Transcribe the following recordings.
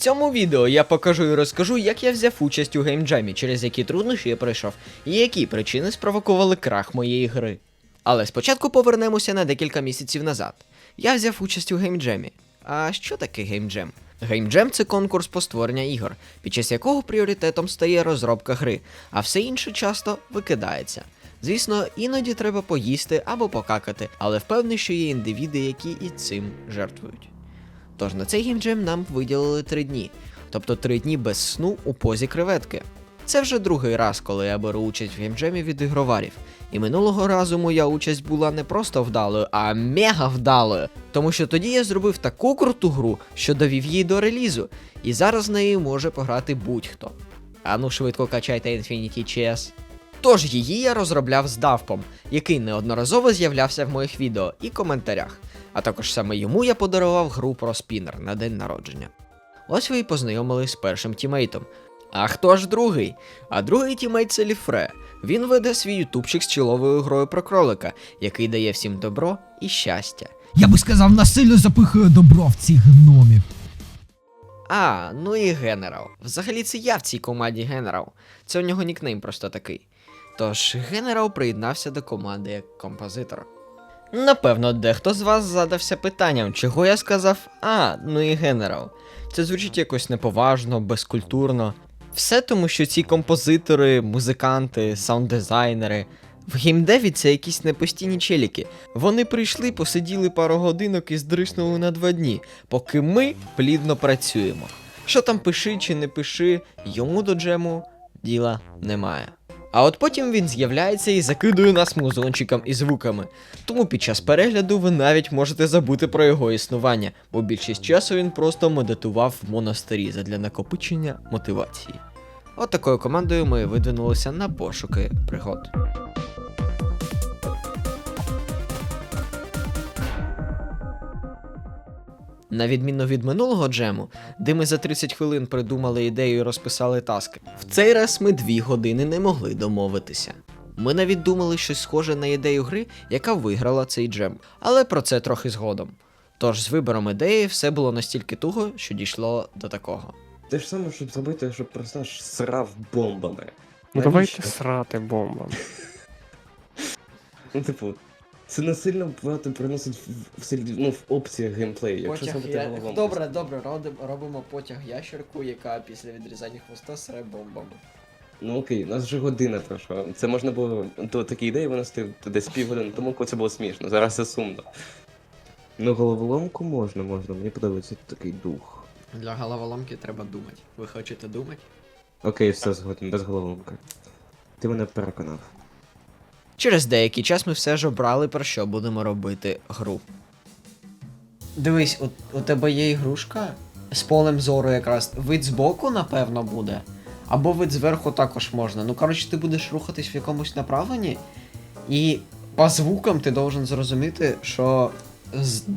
цьому відео я покажу і розкажу, як я взяв участь у геймджемі, через які труднощі я пройшов, і які причини спровокували крах моєї гри. Але спочатку повернемося на декілька місяців назад. Я взяв участь у геймджемі. А що таке геймджем? Геймджем це конкурс по створення ігор, під час якого пріоритетом стає розробка гри, а все інше часто викидається. Звісно, іноді треба поїсти або покакати, але впевнений, що є індивіди, які і цим жертвують. Тож на цей геймджем нам виділили три дні, тобто три дні без сну у позі креветки. Це вже другий раз, коли я беру участь в геймджемі від ігроварів. І минулого разу моя участь була не просто вдалою, а мега вдалою. Тому що тоді я зробив таку круту гру, що довів її до релізу, і зараз в неї може пограти будь-хто. Ану швидко качайте Infinity Chess. Тож її я розробляв з Давпом, який неодноразово з'являвся в моїх відео і коментарях. А також саме йому я подарував гру про спінер на день народження. Ось ви і познайомились з першим тімейтом. А хто ж другий? А другий тімейт це Ліфре. Він веде свій ютубчик з чоловою грою про кролика, який дає всім добро і щастя. Я би сказав, насильно запихує добро в цих гномів. А, ну і генерал. Взагалі це я в цій команді генерал. Це у нього нікнейм просто такий. Тож генерал приєднався до команди як композитор. Напевно, дехто з вас задався питанням, чого я сказав А, ну і генерал. Це звучить якось неповажно, безкультурно. Все тому, що ці композитори, музиканти, саунд-дизайнери. В геймдеві це якісь непостійні челіки. Вони прийшли, посиділи пару годинок і здриснули на два дні, поки ми плідно працюємо. Що там пиши чи не пиши, йому до джему діла немає. А от потім він з'являється і закидує нас музончиком і звуками. Тому під час перегляду ви навіть можете забути про його існування, бо більшість часу він просто медитував в монастирі задля накопичення мотивації. От такою командою ми видвинулися на пошуки пригод. На відміну від минулого джему, де ми за 30 хвилин придумали ідею і розписали таски, в цей раз ми дві години не могли домовитися. Ми навіть думали щось схоже на ідею гри, яка виграла цей джем, але про це трохи згодом. Тож з вибором ідеї все було настільки туго, що дійшло до такого. Те ж саме, щоб зробити, щоб персонаж срав бомбами. Ну Навіщо? давайте срати бомбами. Ну, типу, це не сильно багато приносить в, в, ну, в опціях геймплею, якщо зробити головоломку. Добре, добре, робимо потяг ящерку, яка після відрізання хвоста сре бомбами. Ну окей, у нас вже година пройшла. Це можна було до такі ідеї винести десь півгодини тому, коли це було смішно. Зараз це сумно. Ну, головоломку можна, можна. Мені подобається такий дух. Для головоломки треба думати. Ви хочете думати? Окей, все згоден, без головоломки. Ти мене переконав. Через деякий час ми все ж обрали, про що будемо робити гру. Дивись, у, у тебе є ігрушка з полем зору якраз. Вид збоку, напевно, буде. Або вид зверху також можна. Ну, коротше, ти будеш рухатись в якомусь направленні, і по звукам ти должен зрозуміти, що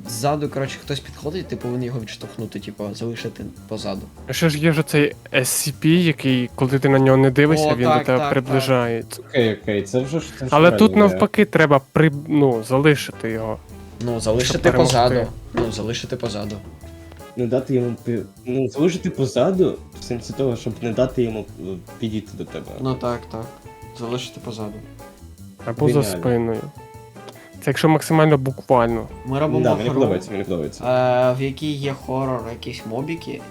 ззаду, коротше, хтось підходить, ти повинен його відштовхнути, типу, залишити позаду. А Ще ж є ж цей SCP, який, коли ти на нього не дивишся, О, він так, до тебе так, приближається. Окей, окей, це вже ж це ж Але тут ідея. навпаки треба при... ну, залишити його. Ну, залишити перемогти. позаду. Ну, залишити позаду. Не дати йому пі- ну, залишити позаду, в сенсі того, щоб не дати йому е, підійти до тебе. Ну так, так. Залишити позаду. Або за Геніально. спиною. Це якщо максимально буквально. Ми робимо Да, мені гру, подобається, мені подобається. е, в якій є хорор, якісь мобіки.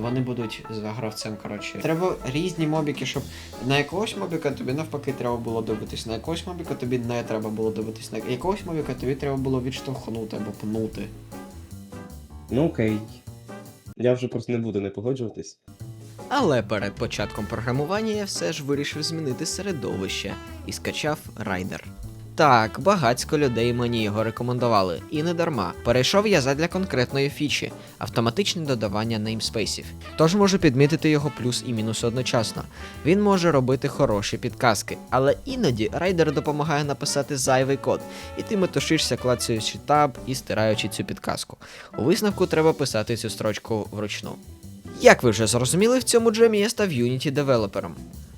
Вони будуть з гравцем, коротше. Треба різні мобіки, щоб на якогось мобіка тобі навпаки треба було дивитись, на якогось мобіка тобі не треба було дивитись, на якогось мобіка тобі треба було відштовхнути або пнути. Ну окей. Я вже просто не буду не погоджуватись. Але перед початком програмування я все ж вирішив змінити середовище і скачав райдер. Так, багацько людей мені його рекомендували, і не дарма. Перейшов я задля конкретної фічі автоматичне додавання неймспейсів. Тож можу підмітити його плюс і мінус одночасно. Він може робити хороші підказки, але іноді райдер допомагає написати зайвий код, і ти метушишся, клацаючи таб і стираючи цю підказку. У висновку треба писати цю строчку вручну. Як ви вже зрозуміли, в цьому джемі я став Unity девелопером.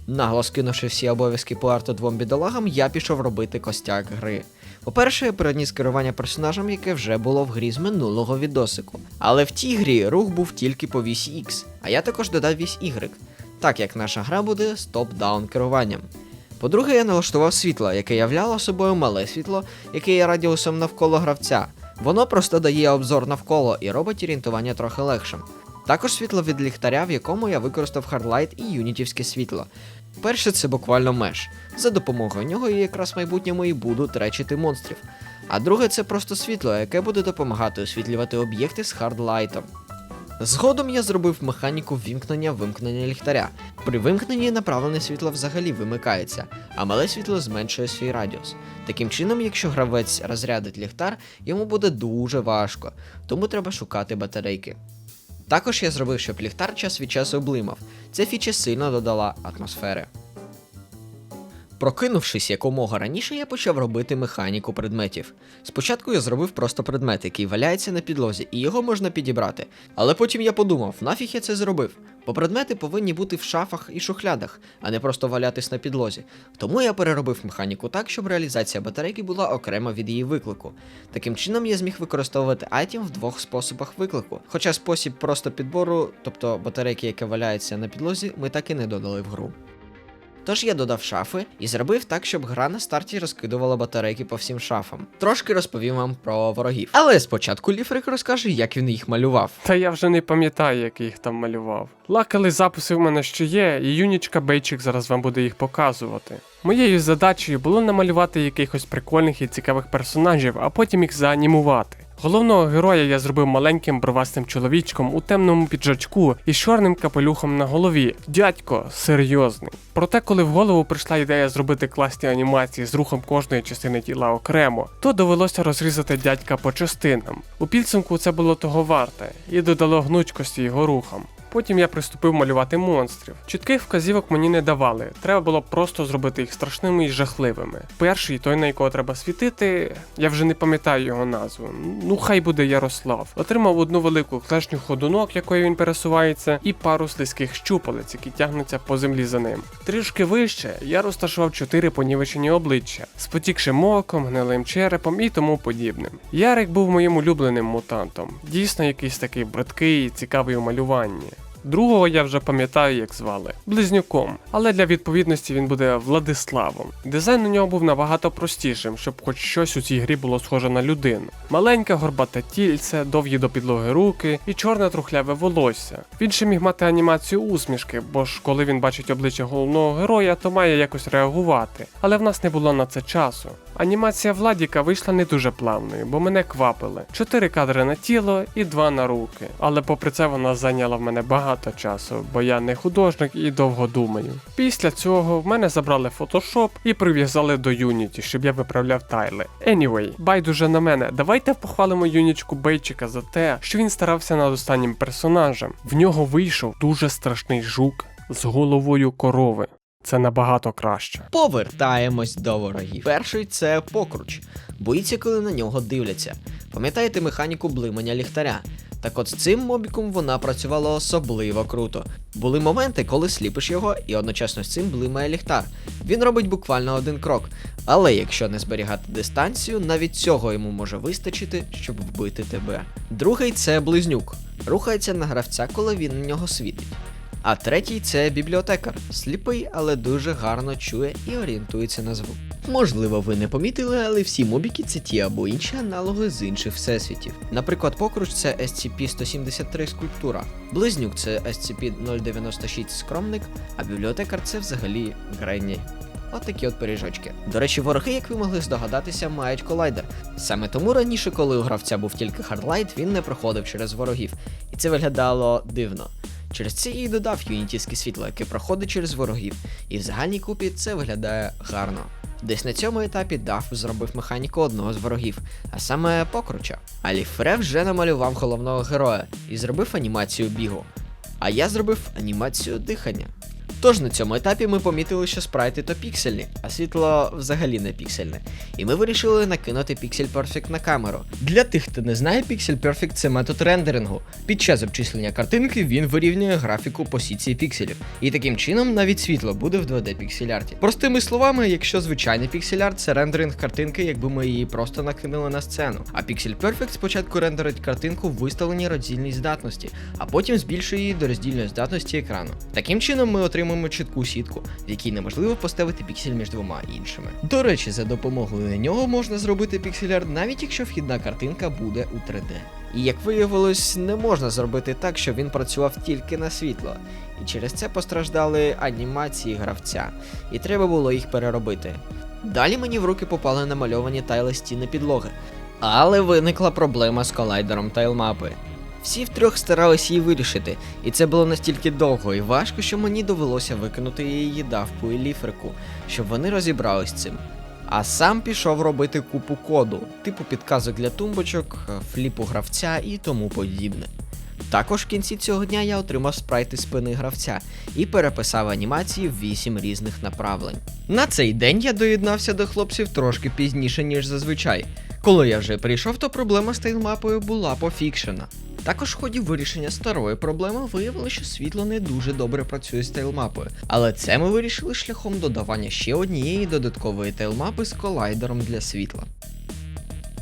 Нагло скинувши всі обов'язки по арту двом бідолагам, я пішов робити костяк гри. По-перше, я переніс керування персонажем, яке вже було в грі з минулого відосику. Але в тій грі рух був тільки по вісі X, а я також додав вісь Y, так як наша гра буде з топ-даун керуванням. По-друге, я налаштував світло, яке являло собою мале світло, яке є радіусом навколо гравця. Воно просто дає обзор навколо і робить орієнтування трохи легшим. Також світло від ліхтаря, в якому я використав Hardlight і юнітівське світло. Перше це буквально меш. За допомогою нього я якраз в майбутньому і буду тречити монстрів. А друге це просто світло, яке буде допомагати освітлювати об'єкти з хардлайтом. Згодом я зробив механіку вімкнення вимкнення ліхтаря. При вимкненні направлене світло взагалі вимикається, а мале світло зменшує свій радіус. Таким чином, якщо гравець розрядить ліхтар, йому буде дуже важко, тому треба шукати батарейки. Також я зробив, щоб ліхтар час від часу блимав. Ця фіча сильно додала атмосфери. Прокинувшись якомога раніше, я почав робити механіку предметів. Спочатку я зробив просто предмет, який валяється на підлозі, і його можна підібрати. Але потім я подумав, нафіг я це зробив. Бо предмети повинні бути в шафах і шухлядах, а не просто валятись на підлозі. Тому я переробив механіку так, щоб реалізація батарейки була окремо від її виклику. Таким чином я зміг використовувати айтем в двох способах виклику. Хоча спосіб просто підбору, тобто батарейки, яка валяється на підлозі, ми так і не додали в гру. Тож я додав шафи і зробив так, щоб гра на старті розкидувала батарейки по всім шафам. Трошки розповім вам про ворогів. Але спочатку Ліфрик розкаже, як він їх малював. Та я вже не пам'ятаю, як їх там малював. Лакали записи в мене ще є, і Юнічка Бейчик зараз вам буде їх показувати. Моєю задачею було намалювати якихось прикольних і цікавих персонажів, а потім їх заанімувати. Головного героя я зробив маленьким бровастим чоловічком у темному піджачку і чорним капелюхом на голові. Дядько серйозний. Проте, коли в голову прийшла ідея зробити класні анімації з рухом кожної частини тіла окремо, то довелося розрізати дядька по частинам. У підсумку це було того варте і додало гнучкості його рухам. Потім я приступив малювати монстрів. Чітких вказівок мені не давали, треба було просто зробити їх страшними і жахливими. Перший, той, на якого треба світити, я вже не пам'ятаю його назву. Ну хай буде Ярослав. Отримав одну велику клешню ходунок, якою він пересувається, і пару слизьких щупалець, які тягнуться по землі за ним. Трішки вище я розташував чотири понівечені обличчя з потікшим оком, гнилим черепом і тому подібним. Ярик був моїм улюбленим мутантом. Дійсно, якийсь такий бридкий і цікавий у малюванні. Другого я вже пам'ятаю, як звали близнюком, але для відповідності він буде Владиславом. Дизайн у нього був набагато простішим, щоб хоч щось у цій грі було схоже на людину. Маленьке горбате тільце, довгі до підлоги руки і чорне трухляве волосся. Він ще міг мати анімацію усмішки, бо ж коли він бачить обличчя головного героя, то має якось реагувати. Але в нас не було на це часу. Анімація Владіка вийшла не дуже плавною, бо мене квапили. Чотири кадри на тіло і два на руки. Але попри це вона зайняла в мене багато часу, бо я не художник і довго думаю. Після цього в мене забрали Photoshop і прив'язали до Unity, щоб я виправляв тайли. Anyway, байдуже на мене, давайте похвалимо Юнічку Бейчика за те, що він старався над останнім персонажем. В нього вийшов дуже страшний жук з головою корови. Це набагато краще. Повертаємось до ворогів. Перший це покруч. Боїться, коли на нього дивляться. Пам'ятаєте механіку блимання ліхтаря? Так от з цим мобіком вона працювала особливо круто. Були моменти, коли сліпиш його, і одночасно з цим блимає ліхтар. Він робить буквально один крок. Але якщо не зберігати дистанцію, навіть цього йому може вистачити, щоб вбити тебе. Другий це близнюк. Рухається на гравця, коли він на нього світить. А третій це бібліотекар, сліпий, але дуже гарно чує і орієнтується на звук. Можливо, ви не помітили, але всі мобіки це ті або інші аналоги з інших всесвітів. Наприклад, покруч це SCP-173 скульптура, близнюк це SCP-096 скромник, а бібліотекар це взагалі Гренні. От такі от пиріжочки. До речі, вороги, як ви могли здогадатися, мають колайдер. Саме тому раніше, коли у гравця був тільки хардлайт, він не проходив через ворогів, і це виглядало дивно. Через це і додав юнітівське світло, яке проходить через ворогів, і в загальній купі це виглядає гарно. Десь на цьому етапі Даф зробив механіку одного з ворогів, а саме покруча. А Ліфре вже намалював головного героя і зробив анімацію бігу. А я зробив анімацію дихання. Тож на цьому етапі ми помітили, що спрайти то піксельні, а світло взагалі не піксельне. І ми вирішили накинути Pixel Perfect на камеру. Для тих, хто не знає, Pixel Perfect це метод рендерингу. Під час обчислення картинки він вирівнює графіку по пікселів. І таким чином навіть світло буде в 2D піксель-арті. Простими словами, якщо звичайний піксель-арт це рендеринг картинки, якби ми її просто накинули на сцену. А Pixel Perfect спочатку рендерить картинку в виставленій роздільній здатності, а потім збільшує її до роздільної здатності екрану. Таким чином ми отримаємо чітку сітку, в якій неможливо поставити піксель між двома іншими. До речі, за допомогою нього можна зробити піксель-арт, навіть якщо вхідна картинка буде у 3D. І як виявилось, не можна зробити так, щоб він працював тільки на світло. І через це постраждали анімації гравця, і треба було їх переробити. Далі мені в руки попали намальовані тайли стіни підлоги. Але виникла проблема з колайдером тайлмапи. Всі втрьох старались її вирішити, і це було настільки довго і важко, що мені довелося викинути її давку і ліфрику, щоб вони розібрались з цим. А сам пішов робити купу коду, типу підказок для тумбочок, фліпу гравця і тому подібне. Також в кінці цього дня я отримав спрайти спини гравця і переписав анімації в 8 різних направлень. На цей день я доєднався до хлопців трошки пізніше, ніж зазвичай. Коли я вже прийшов, то проблема з тайлмапою була пофікшена. Також в ході вирішення старої проблеми виявили, що світло не дуже добре працює з тейлмапою, але це ми вирішили шляхом додавання ще однієї додаткової тейлмапи з колайдером для світла.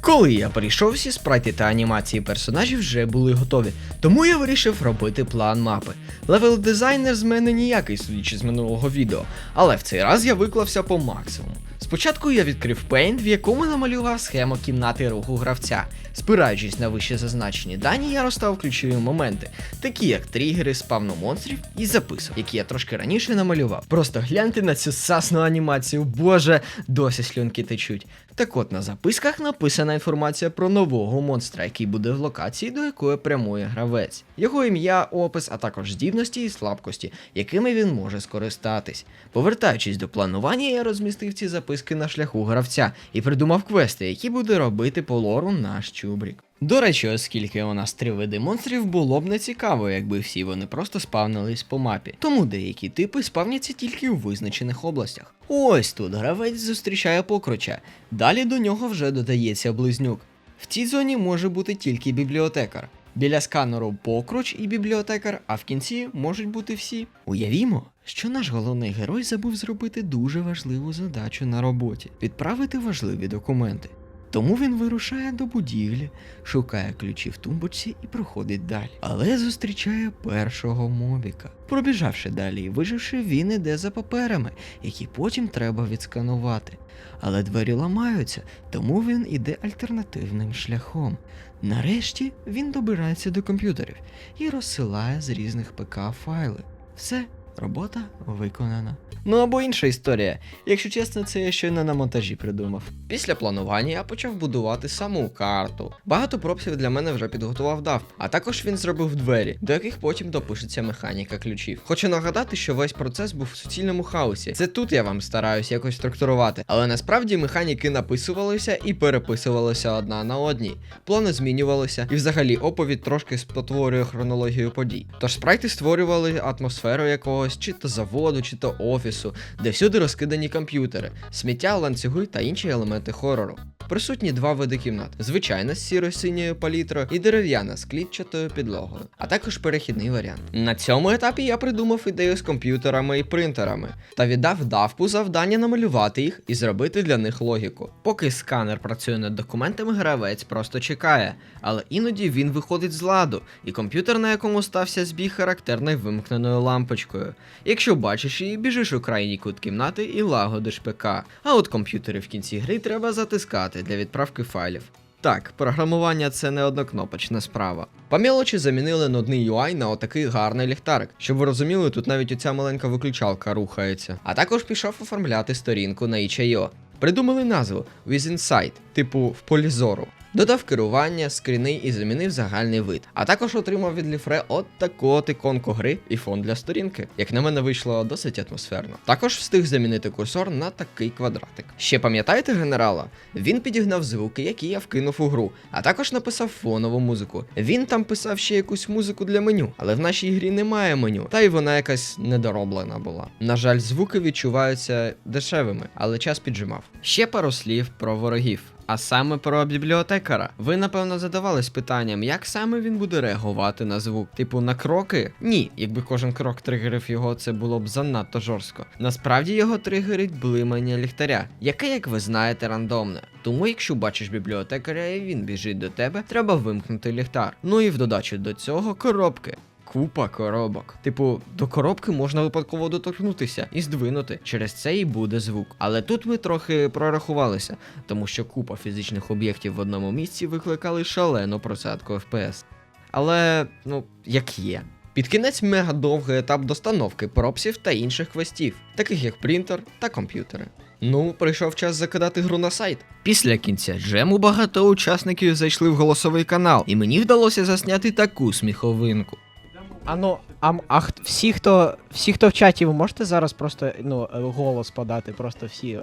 Коли я прийшов, всі спрайти та анімації персонажів вже були готові, тому я вирішив робити план мапи. Левел дизайнер з мене ніякий, судячи з минулого відео, але в цей раз я виклався по максимуму. Спочатку я відкрив Paint, в якому намалював схему кімнати руху гравця. Спираючись на вище зазначені дані, я розставив ключові моменти, такі як тригери, спавну монстрів і записок, які я трошки раніше намалював. Просто гляньте на цю сасну анімацію, боже, досі слюнки течуть. Так от на записках написана інформація про нового монстра, який буде в локації, до якої прямує гравець, його ім'я, опис, а також здібності і слабкості, якими він може скористатись. Повертаючись до планування, я розмістив ці записки на шляху гравця і придумав квести, які буде робити по лору наш чубрік. До речі, оскільки у нас три види монстрів, було б не цікаво, якби всі вони просто спавнились по мапі. Тому деякі типи спавняться тільки у визначених областях. Ось тут гравець зустрічає покруча. Далі до нього вже додається близнюк. В цій зоні може бути тільки бібліотекар. Біля сканеру покруч і бібліотекар, а в кінці можуть бути всі. Уявімо, що наш головний герой забув зробити дуже важливу задачу на роботі відправити важливі документи. Тому він вирушає до будівлі, шукає ключі в тумбочці і проходить далі. Але зустрічає першого мобіка. Пробіжавши далі і виживши, він іде за паперами, які потім треба відсканувати. Але двері ламаються, тому він іде альтернативним шляхом. Нарешті він добирається до комп'ютерів і розсилає з різних ПК файли. Все, робота виконана. Ну або інша історія. Якщо чесно, це я щойно на монтажі придумав. Після планування я почав будувати саму карту. Багато пропсів для мене вже підготував дав, а також він зробив двері, до яких потім допишеться механіка ключів. Хочу нагадати, що весь процес був в суцільному хаосі. Це тут я вам стараюсь якось структурувати, але насправді механіки написувалися і переписувалися одна на одній. Плани змінювалися, і взагалі оповідь трошки спотворює хронологію подій. Тож спрайти створювали атмосферу якогось чи то заводу, чи то офісу, де всюди розкидані комп'ютери, сміття, ланцюги та інші елементи хорору. Присутні два види кімнат: звичайна з сіро-синьою палітрою і дерев'яна з клітчатою підлогою, а також перехідний варіант. На цьому етапі я придумав ідею з комп'ютерами і принтерами та віддав давку завдання намалювати їх і зробити для них логіку. Поки сканер працює над документами, гравець просто чекає, але іноді він виходить з ладу, і комп'ютер, на якому стався збіг, характерний вимкненою лампочкою. Якщо бачиш її, біжиш у крайній кут кімнати і лагодиш ПК. А от комп'ютери в кінці гри треба затискати для відправки файлів. Так, програмування це не однокнопочна справа. По мелочі замінили нудний UI на отакий гарний ліхтарик. Щоб ви розуміли, тут навіть оця маленька виключалка рухається. А також пішов оформляти сторінку на itch.io. Придумали назву With Insight, типу в полі зору. Додав керування, скріни і замінив загальний вид. А також отримав від Ліфре от таку от іконку гри і фон для сторінки. Як на мене вийшло досить атмосферно. Також встиг замінити курсор на такий квадратик. Ще пам'ятаєте генерала? Він підігнав звуки, які я вкинув у гру, а також написав фонову музику. Він там писав ще якусь музику для меню, але в нашій грі немає меню, та й вона якась недороблена була. На жаль, звуки відчуваються дешевими, але час піджимав. Ще пару слів про ворогів. А саме про бібліотекара. Ви напевно задавались питанням, як саме він буде реагувати на звук? Типу на кроки? Ні, якби кожен крок тригерив його, це було б занадто жорстко. Насправді його тригерить блимання ліхтаря, яке, як ви знаєте, рандомне. Тому, якщо бачиш бібліотекаря і він біжить до тебе, треба вимкнути ліхтар. Ну і в додачу до цього коробки. Купа коробок. Типу, до коробки можна випадково доторкнутися і здвинути. Через це і буде звук. Але тут ми трохи прорахувалися, тому що купа фізичних об'єктів в одному місці викликали шалену просадку FPS. Але, ну, як є. Під кінець мега довгий етап достановки пропсів та інших квестів, таких як принтер та комп'ютери. Ну, прийшов час закидати гру на сайт. Після кінця джему багато учасників зайшли в голосовий канал, і мені вдалося засняти таку сміховинку. А ну, а, а всі, хто, всі, хто в чаті, ви можете зараз просто ну, е, голос подати, просто всі.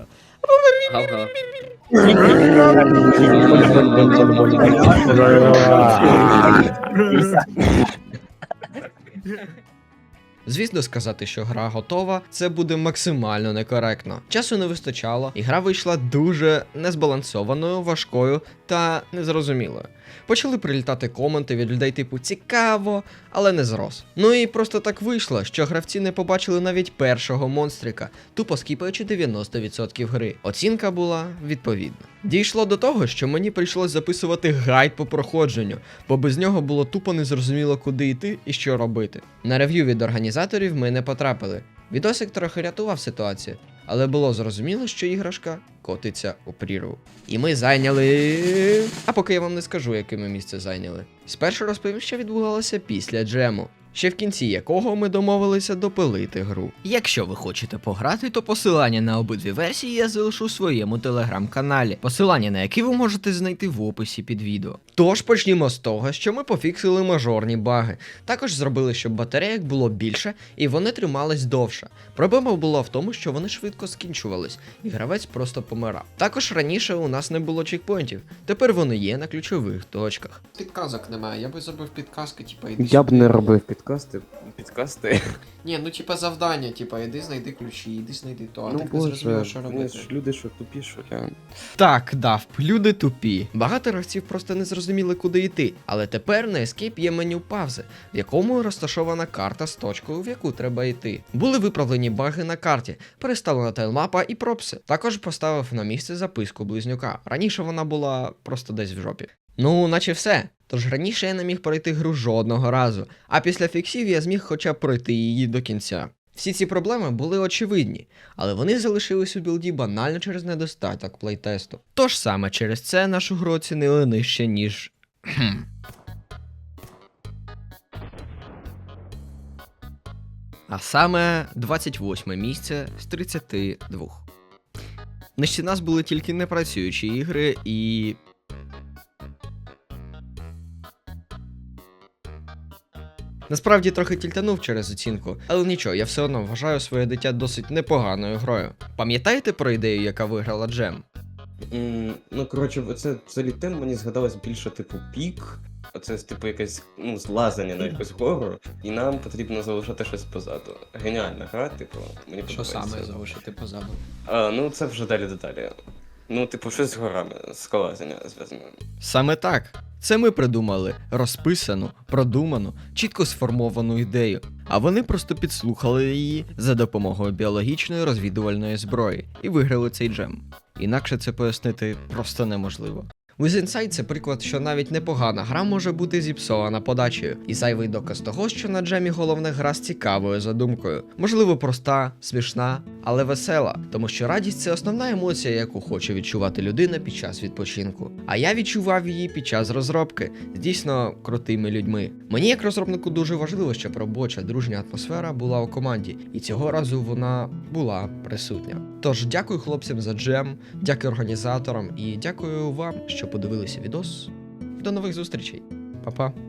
Звісно, сказати, що гра готова, це буде максимально некоректно. Часу не вистачало, і гра вийшла дуже незбалансованою, важкою та незрозумілою. Почали прилітати коменти від людей типу цікаво, але не зрос. Ну і просто так вийшло, що гравці не побачили навіть першого монстрика, тупо скіпаючи 90% гри. Оцінка була відповідна. Дійшло до того, що мені прийшлось записувати гайд по проходженню, бо без нього було тупо незрозуміло, куди йти і що робити. На рев'ю від організаторів ми не потрапили. Відосик трохи рятував ситуацію, але було зрозуміло, що іграшка котиться у прірву. І ми зайняли. А поки я вам не скажу, яке ми місце зайняли. Спершу розповім, що відбувалося після джему. Ще в кінці якого ми домовилися допилити гру. Якщо ви хочете пограти, то посилання на обидві версії я залишу у своєму телеграм-каналі, посилання на які ви можете знайти в описі під відео. Тож почнімо з того, що ми пофіксили мажорні баги. Також зробили, щоб батарейок було більше і вони тримались довше. Проблема була в тому, що вони швидко скінчувались, і гравець просто помирав. Також раніше у нас не було чекпоінтів, тепер вони є на ключових точках. Підказок немає, я би зробив підказки, типа іди. Я б не робив підкасти. Підкасти. Ні, ну типа завдання, типа іди знайди ключі, іди знайди то, а Ну так не зрозуміло, що робити. ж люди що тупі, що я. Так, дав, люди тупі. Багато гравців просто не зрозуміли, куди йти. Але тепер на Escape є меню паузи, в якому розташована карта з точкою, в яку треба йти. Були виправлені баги на карті, переставлена тайлмапа і пропси. Також поставив на місце записку близнюка. Раніше вона була просто десь в жопі. Ну, наче все. Тож раніше я не міг пройти гру жодного разу, а після фіксів я зміг хоча б пройти її до кінця. Всі ці проблеми були очевидні, але вони залишились у білді банально через недостаток плейтесту. Тож саме через це нашу гру оцінили нижче, ніж. А саме 28 місце з 32. Нижче нас були тільки непрацюючі ігри і. Насправді трохи тільтанув через оцінку, але нічого, я все одно вважаю своє дитя досить непоганою грою. Пам'ятаєте про ідею, яка виграла Джем? М, Ну, коротше, це, це літем мені згадалось більше, типу, пік. Оце типу якесь ну, злазання на якусь гору, і нам потрібно залишати щось позаду. Геніальна гра, типу, мені подобається. залишити позаду? А, ну це вже далі деталі. Ну, типу, щось з горами, скалазення зв'язане. Саме так. Це ми придумали розписану, продуману, чітко сформовану ідею, а вони просто підслухали її за допомогою біологічної розвідувальної зброї і виграли цей джем. Інакше це пояснити просто неможливо. Inside це приклад, що навіть непогана гра може бути зіпсована подачею, і зайвий доказ того, що на джемі головна гра з цікавою задумкою. Можливо, проста, смішна, але весела, тому що радість це основна емоція, яку хоче відчувати людина під час відпочинку. А я відчував її під час розробки з дійсно крутими людьми. Мені як розробнику дуже важливо, щоб робоча дружня атмосфера була у команді, і цього разу вона була присутня. Тож дякую хлопцям за джем, дякую організаторам і дякую вам, що подивилися відос. До нових зустрічей. Па-па.